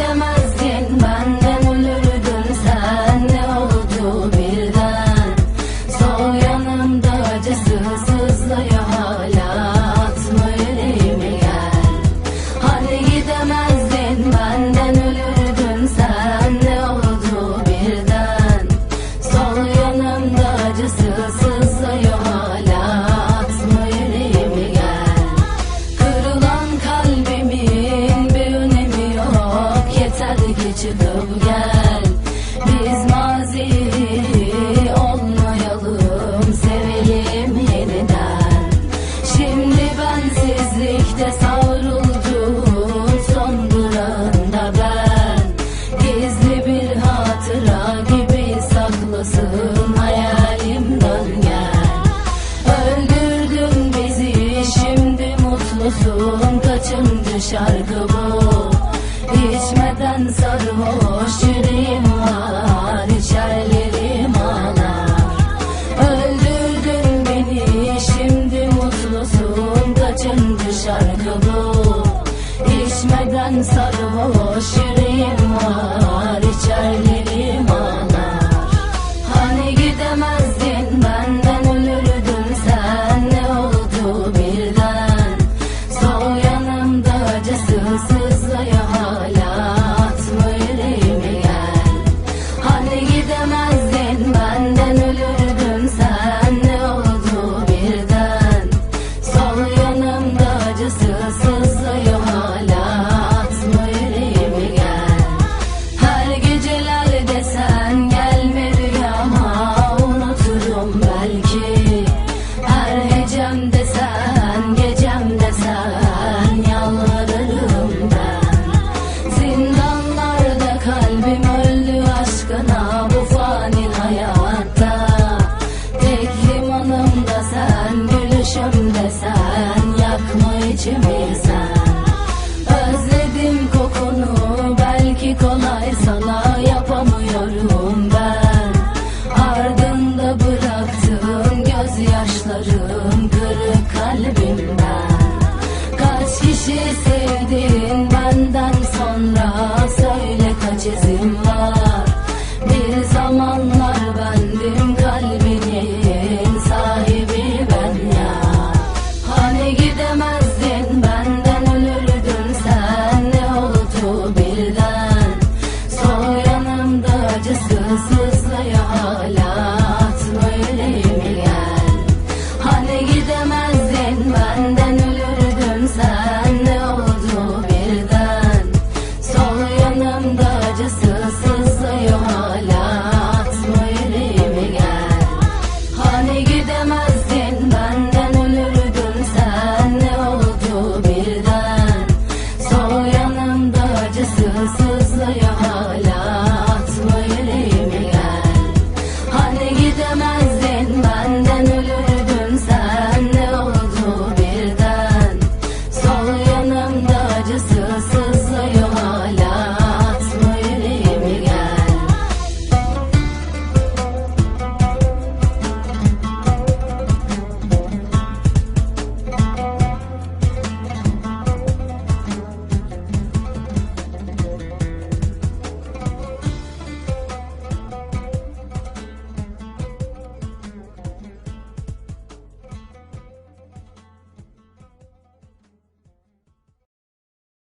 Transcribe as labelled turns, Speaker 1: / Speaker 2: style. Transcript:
Speaker 1: Damn çıkıp gel. Biz mazi olmayalım. Sevelim yeniden. Şimdi bensizlikte savruldum. Son durağında ben. Gizli bir hatıra gibi saklasın Hayalimden gel. Öldürdün bizi şimdi mutlusun. Kaçıncı şarkı bu mutlusun Kaçıncı şarkı bu. İçmeden sarhoş Özledim kokunu belki kolay sana yapamıyorum ben. Ardında bıraktığım gözyaşlarım kırık kalbimden. Kaç kişi sevdin benden sonra söyle kaç izin var.